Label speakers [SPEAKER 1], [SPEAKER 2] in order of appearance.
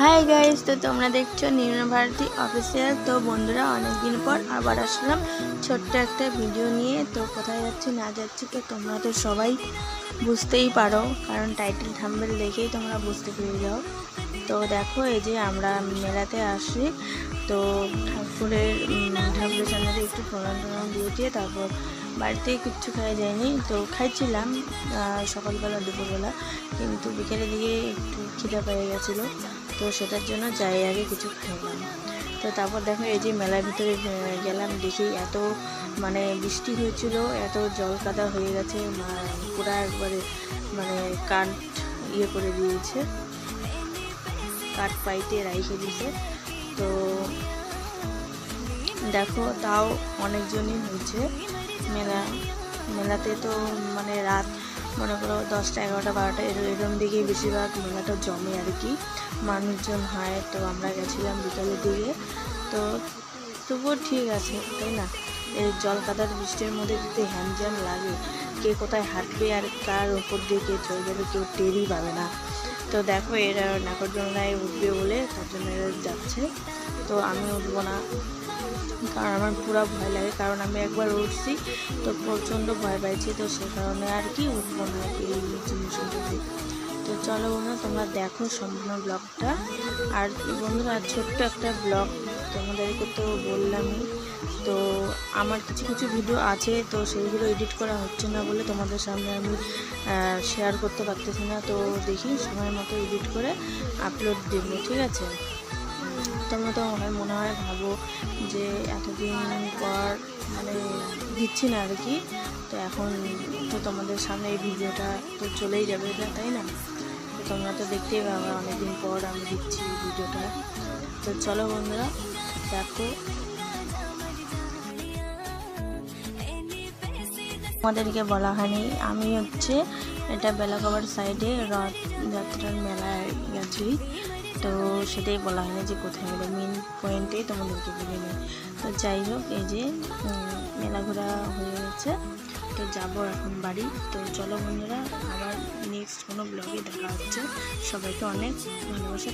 [SPEAKER 1] Hi guys তো তোমরা দেখছ নির্মল ভারতী অফিসিয়াল তো বন্ধুরা, অনেকদিন পর আবার আসলাম ছোট্ট একটা ভিডিও নিয়ে। তো কোথায় যাচ্ছি, না যাচ্ছি, তো তোমরা তো সবাই বুঝতেই পারো, কারণ টাইটেল থাম্বেল দেখেই তোমরা বুঝতে পেরে যাও। তো দেখো, এই যে আমরা মেলাতে আসি। তো ঠাকুরের ঠাকুরের সামনে একটু প্রণাম টনাম দিয়ে দিয়ে তারপর বাড়িতে কিচ্ছু খাওয়া যায়নি। তো খাইছিলাম সকালবেলা, দুপুরবেলা, কিন্তু বিকেলের দিকে একটু খিদে পেয়ে গেছিল। তো সেটার জন্য যাই আগে কিছু খেলাম। তো তারপর দেখো এই যে মেলার ভিতরে গেলাম দেখি এত মানে বৃষ্টি হয়েছিল, এত জল কাদা হয়ে গেছে পুরা একবারে মানে কাঠ ইয়ে করে দিয়েছে, কাঠ পাইতে রাইখে দিয়েছে। তো দেখো তাও অনেকজনই হয়েছে। মেলা, মেলাতে তো মানে রাত মনে করো দশটা, এগারোটা, বারোটা এর- এরকম দিকেই বেশিরভাগ মেলাটা জমে আর কি। মানুষজন হয়, তো আমরা গেছিলাম বিকালের দিকে। তো তবুও ঠিক আছে, তাই না? এই জল কাদার বৃষ্টির মধ্যে যদি হ্যান্ড জ্যাম লাগে, কে কোথায় হাঁটবে আর কার উপর দিয়ে কে চলে যাবে কেউ টেরই পাবে না। তো দেখো এরা নাগরদোলনায় উঠবে বলে তার জন্য এরা যাচ্ছে। তো আমি উঠবো না, কারণ আমার পুরো ভয় লাগে, কারণ আমি একবার উঠছি তো প্রচণ্ড ভয় পাইছি তো সে কারণে আর কি উঠবো না এই জিনিসগুলোতে। তো চলো বন্ধুরা, তোমরা দেখো সম্পূর্ণ ব্লগটা। আর বন্ধুরা, ছোট্ট একটা ব্লগ তোমাদেরকে তো বললামই। তো আমার কিছু কিছু ভিডিও আছে, তো সেইগুলো এডিট করা হচ্ছে না বলে তোমাদের সামনে আমি শেয়ার করতে পারতেছি না। তো দেখি, সময় মতো এডিট করে আপলোড দেবো, ঠিক আছে? তোমরা তো আমার মনে হয় ভাবো যে এতদিন পর মানে দিচ্ছি না আর কি। তো এখন তো তোমাদের সামনে এই ভিডিওটা তো চলেই যাবে এটা তাই না? তোমরা তো দেখতেই পাবে অনেকদিন পর আমি দিচ্ছি ভিডিওটা। তো চলো বন্ধুরা দেখো। আমাদেরকে বলা হয়নি। আমি হচ্ছে এটা বেলাকাবার সাইডে রথযাত্রার মেলায় গেছি। তো সেটাই বলা হয়নি যে কোথায় গেলে। মেন পয়েন্টেই তোমাদেরকে বলে নিই তো যাই হোক, এই যে মেলা ঘোরা হয়ে গেছে। তো যাব এখন বাড়ি। তো চলো বন্ধুরা, আবার নেক্সট কোনো ব্লগে দেখা হচ্ছে। সবাইকে অনেক ভালোবাসা।